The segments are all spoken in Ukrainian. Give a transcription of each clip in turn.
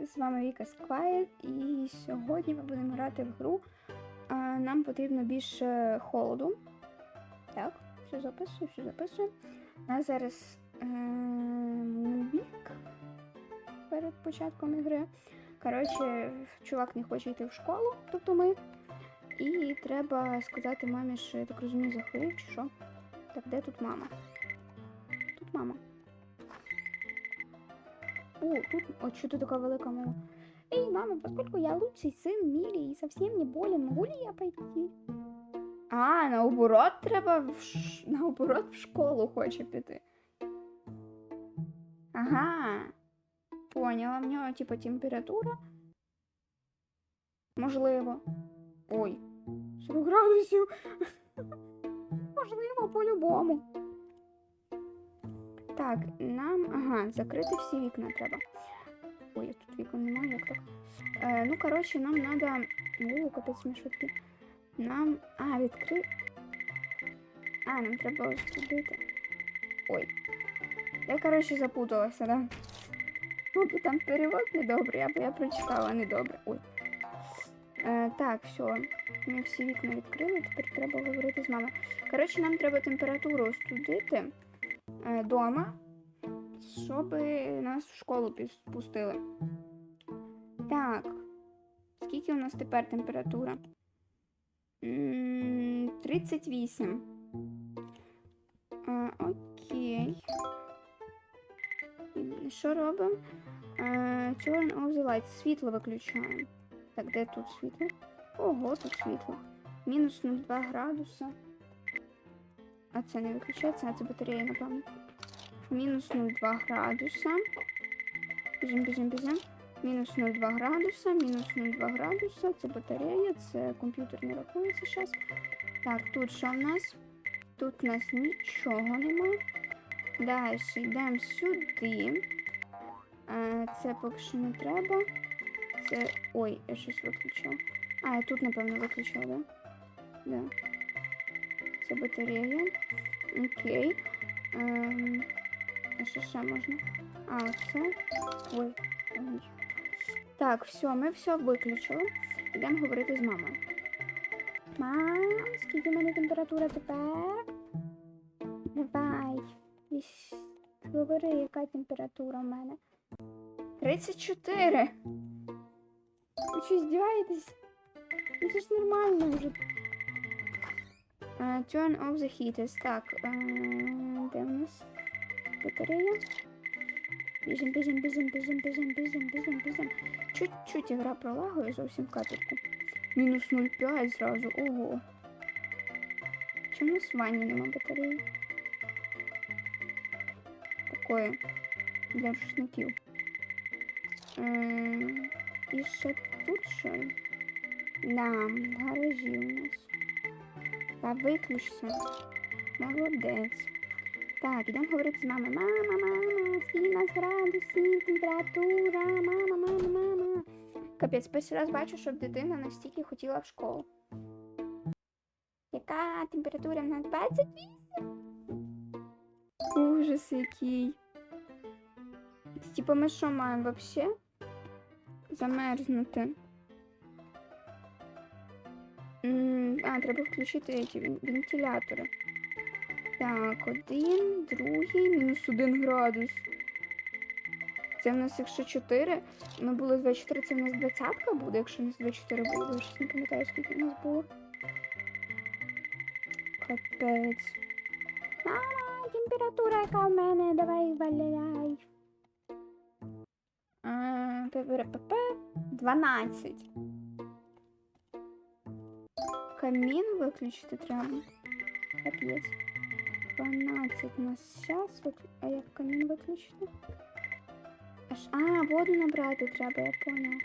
з вами Віка Сквайр, і сьогодні ми будемо грати в гру. А, нам потрібно більше холоду. Так, все записую, все записую. У нас зараз е- перед початком ігри. Коротше, чувак не хоче йти в школу, тобто ми. І треба сказати мамі, що я так розумію, захворів чи що. Так, де тут мама? Тут мама О, тут, от что ты такая велика мама. Эй, мама, поскольку я лучший сын в мире и совсем не болен, могу ли я пойти? А, наоборот, треба в ш... наоборот в школу хоче піти. Ага. Поняла, в нього, типа, температура. Можливо. Ой, 40 градусів. Можливо, по-любому. Так, нам. Ага, закрити всі вікна треба. Ой, я тут вікон немає, як так. Е, ну, коротше, нам треба. О, капець ми. Нам. А, відкри. А, нам треба остудити. Ой. Я, коротше, запуталася, да? Мабуть, там перевод недобрий, або я прочитала недобре. Ой. Е, так, все. Ми всі вікна відкрили, тепер треба говорити з мамою. Коротше, нам треба температуру остудити е, дома, щоб нас в школу пустили. Так. Скільки у нас тепер температура? 38. Е, окей. Що робимо? Turn off the lights. Світло виключаємо. Так, де тут світло? Ого, тут світло. Мінус 0,2 градуса. А це не виключається, а це батарея, напевно. Мінус 0,2 градуса. Біжим, біжим, біжим. Мінус 0,2 градуса, мінус 0,2 градуса. Це батарея, це комп'ютер не рахується зараз. Так, тут що в нас? Тут у нас нічого нема. Далі йдемо сюди. Це поки що не треба. Це. Ой, я щось виключила. А, я тут, напевно, виключила, да? Да. Це батарея. Окей. Ем, а що ще можна? А, це. Ой. ой. Так, все, ми все виключили. Йдемо говорити з мамою. Мам, скільки в мене температура тепер? Давай. Говори, яка температура в мене. 34. Ви що, здіваєтесь? Ну це ж нормально вже. Uh, turn off the heaters. Так, е, де у нас батарея? Біжим, біжим, біжим, біжим, біжим, біжим, біжим, біжим. Чуть-чуть ігра пролагує зовсім капельку. Мінус 0,5 зразу. Ого. Чому в ванні нема батареї? Такої для рушників. Е, і ще тут що? Да, гаражі у нас. Та виключся. Молодець. Так, ідемо говорити з мамою. Мама, мама, скільки нас градусів, температура, мама, мама, мама. Капець, перший раз бачу, щоб дитина настільки хотіла в школу. Яка температура в нас 28? Ужас який. Типа ми що маємо вообще? Замерзнути. А, треба включити ці вентилятори. Так, один, другий, мінус один градус. Це в нас якщо 4. Ми були 24, це в нас двадцятка буде, якщо у нас 24 буде, я щось не пам'ятаю, скільки в нас було. Капець. Мама, температура яка в мене, давай валяй. А, ППП 12. Камін виключити треба. Капець. 12 на зараз. Виклю... А як камін виключити? Аж... А, воду набрати треба, я поняв.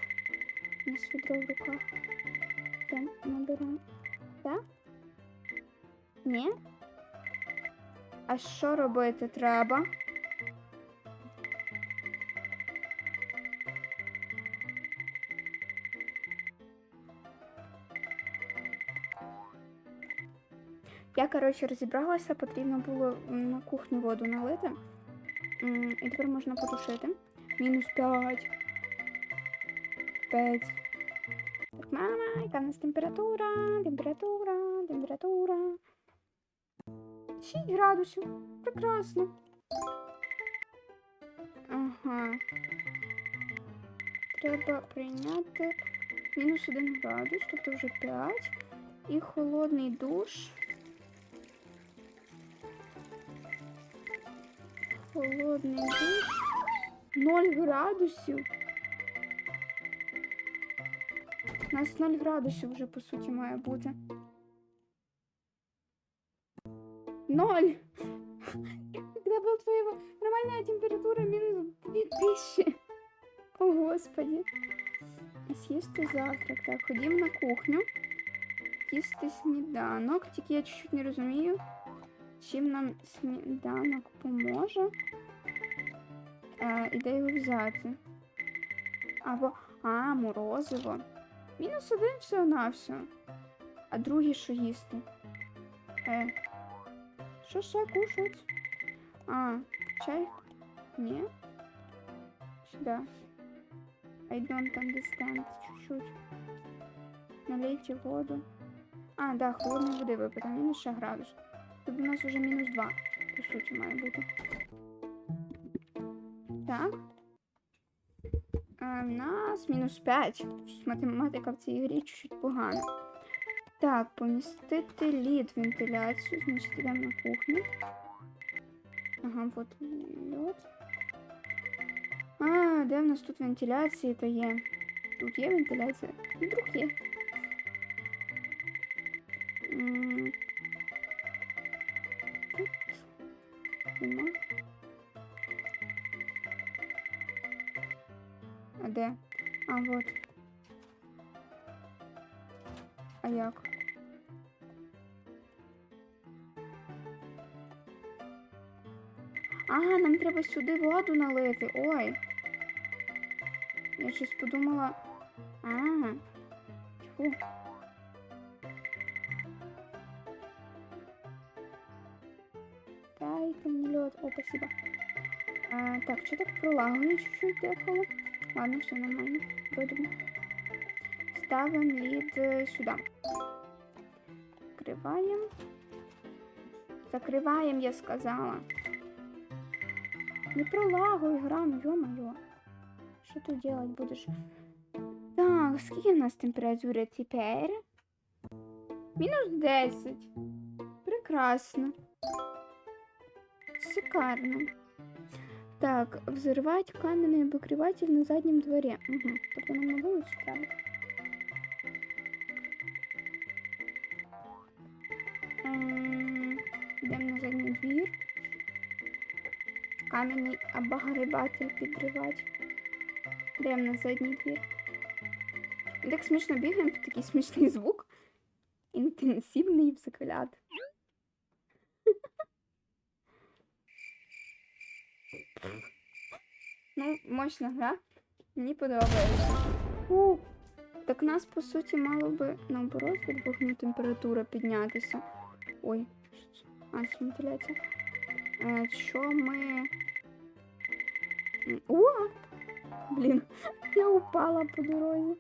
У нас відро в руках. Там наберемо. Так? Ні? А що робити треба? Коротше, розібралася, потрібно було на кухню воду налити. І тепер можна потушити. Мінус 5. Капець. Так, мама, яка в нас температура? Температура, температура. 6 градусів. Прекрасно. Ага. Треба прийняти мінус 1 градус, тобто вже 5. І холодний душ. Холодний душ. 0 градусів. У нас 0 градусів вже по суті має бути. 0! Когда была твоя нормальная температура минус 2000. О, Господи. Съїсти завтрак. Так, ходім на кухню. Їсти сніданок. Тільки я чуть-чуть не розумію, Чим нам сніданок поможе. Е, і де його взяти? Або. А, морозиво. Мінус один всього на все. А другий що їсти? Е. Що ще кушать? А, чай? Ні? Сюда. I don't understand. Чуть-чуть. Налейте воду. А, да, холодної води випити. Мінус ще градус. Тобто у нас вже мінус 2, по суті, має бути. Так. В нас мінус 5. Щось математика в цій грі чуть-чуть погана. Так, помістити лід вентиляцію. Значить, йдемо на кухню. Ага, вот лед. А, де в нас тут вентиляція то є? Тут є вентиляція? Вдруг є. Нема. А де? А, вот. А як? А, нам треба сюди воду налити. Ой. Я щось подумала. А. Фу. Дайте мені лед. О, спасибо. А, так, что так пролагує чуть-чуть деколи. Ладно, все нормально. Вроде бы. Ставим лід е, сюди. Закриваємо. Закриваємо, я сказала. Не пролагуй грам, ё-моё. Що ти делать будеш? Так, скільки в нас температура тепер? Мінус 10. Прекрасно. Шикарно. Так, взорвать каменный обогреватель на заднем дворе. Угу. Тобто нам на вулицю треба. Йдемо на задній двір. Кам'яний обогреватель підривати. Йдемо на задній двір. Так смішно бігаємо, такий смішний звук. Інтенсивний взгляд. Мощна гра. Мені подобається. У, так нас, по суті, мало би наоборот від вогню температура піднятися. Ой? А, це вентиляція. Е, що ми. О! Блін, я упала по дорозі.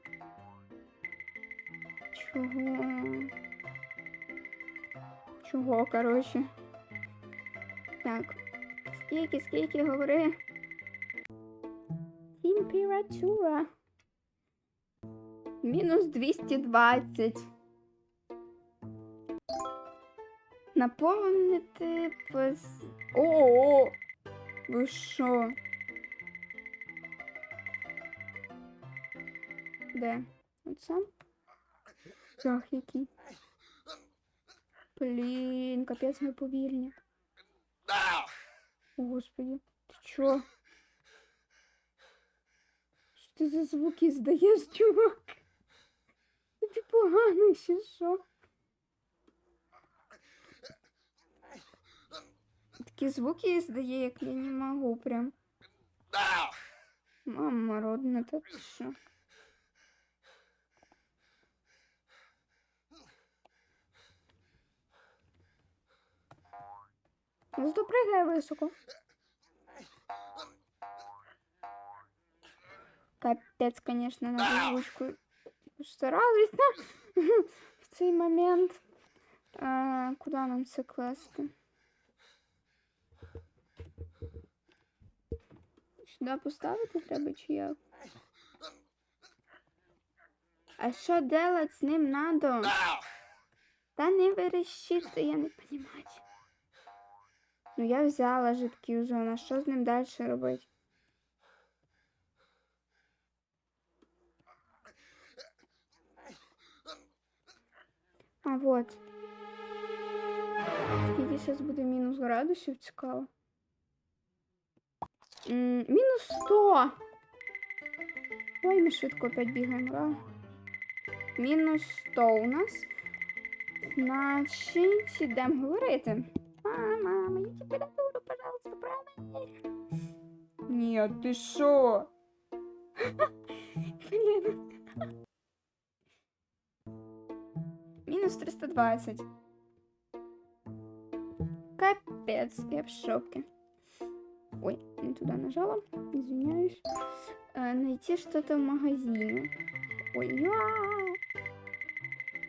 Чого? Чого, коротше? Так. Скільки, скільки говори? Температура. Мінус 220. Наповнити пос... О! Ви що? Де? Оце? Жах який. Блін, капець ми повільні. О, Господи, ти чо? Ти за звуки здаєш, чувак? Тобі погано чи що? Такі звуки здає, як я не можу прям. Мама родна, та ти що? Зато пригає високо. Капець, конечно, над озвучкою старались да? в цей момент. А, куди нам це класти? Сюди поставити треба чи як? А що делать з ним надо? Та не верещиться, я не понимаю. Ну я взяла жидкий озон, а що з ним далі робити? Вот. Скільки зараз буде мінус градусів, цікаво. Мінус 100. Ой, ми швидко опять бігаємо, ра. Мінус 100 у нас. Значить, йдемо говорити. Мама, мою температуру, пожалуйста, правильно. Ні, ти що? Блін. Мінус 320. Капець, я в шоке. Ой, не туда нажала. Извиняюсь. Э, найти что-то в магазине. Ой, я.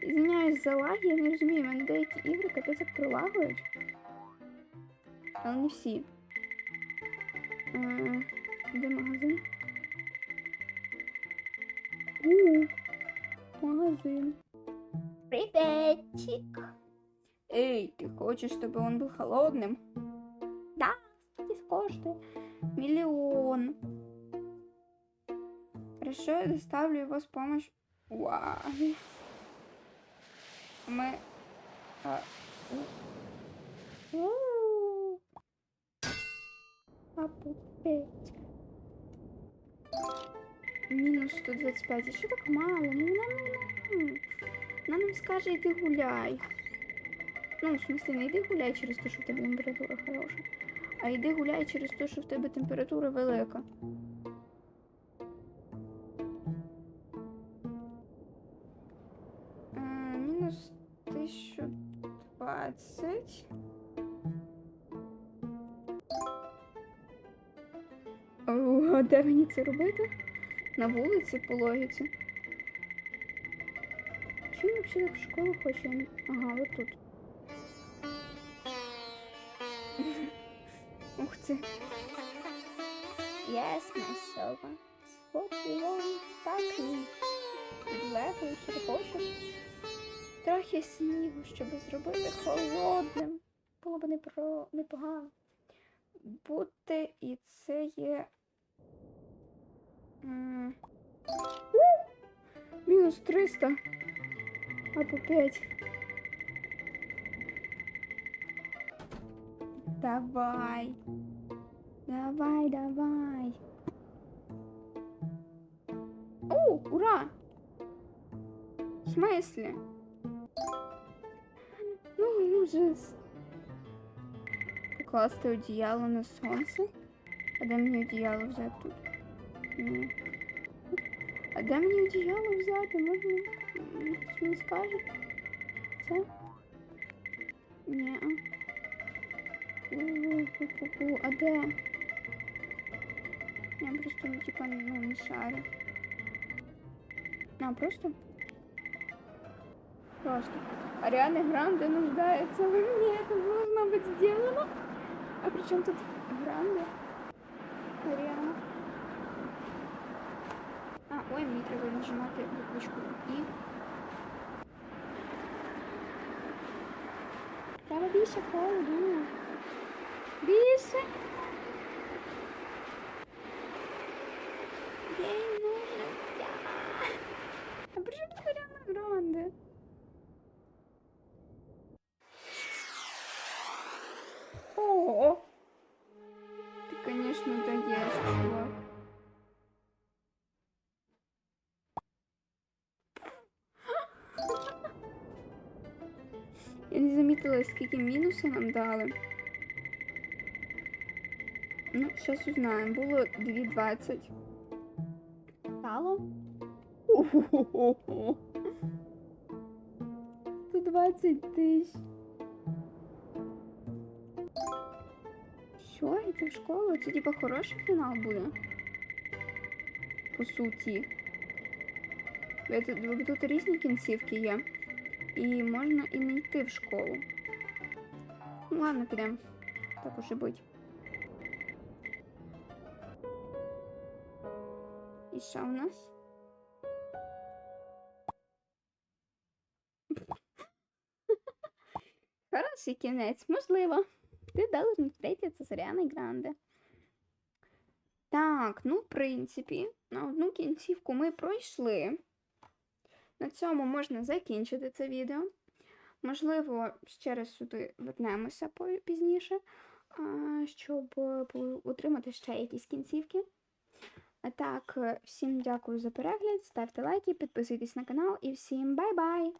Извиняюсь за лаги, я не розумію, мене деякі ігри капець як пролагують. Але не всі. Е, де магазин? У, магазин. Приветик. Эй, ты хочешь, чтобы он был холодным? Да, здесь коштует миллион. Хорошо, я доставлю его с помощью... Вау. Мы... а, пупеть. Минус 125. Еще так мало. Ну, нам, ну, Вона нам скаже, йди гуляй. Ну, в смысле, не йди гуляй через те, що в тебе температура хороша. А йди гуляй через те, що в тебе температура велика. Е, мінус 1020. О, де мені це робити? На вулиці по логіці. Взагалі в школу не- Ага, от тут. Ух ти. Yes, my servant. What you want? Так ти хочеш. Трохи снігу, щоб зробити холодним. Було б непро... непогано. Бути і це є. Мінус 300. Або 5. Давай. Давай, давай. О, ура! В смысле? Ну, ужас. Покласти одіяло на сонце. А де мені одіяло взяти тут? Ні. А де мені одіяло взяти? Можна м, хтось мені скаже? Це? Ні. Пу-пу-пу. А де? Я просто ну, типа ну, не шарю. А, просто? Просто. Ариана Гранде нуждается в мне. Это должно быть сделано. А при чем тут Гранде? Ариана. Ой, мені треба нажимати буквочку І. Треба більше холоду. Більше. Скільки мінусу нам дали. Ну, зараз узнаємо. Було 2,20. Стало? Ого-го-го. 120 тисяч. Все, йти в школу. Це типа хороший фінал буде. по суті. Тут різні кінцівки є. І можна і не йти в школу. Ну ладно, підемо. Так уже бить. І що у нас? Хороший кінець, можливо. Ти должен встретиться з Аріаною Гранде. Так, ну, в принципі, на одну кінцівку ми пройшли. На цьому можна закінчити це відео. Можливо, ще раз сюди вернемося пізніше, щоб е, отримати ще якісь кінцівки. Так, е, всім дякую за перегляд, ставте лайки, підписуйтесь на канал і всім бай-бай!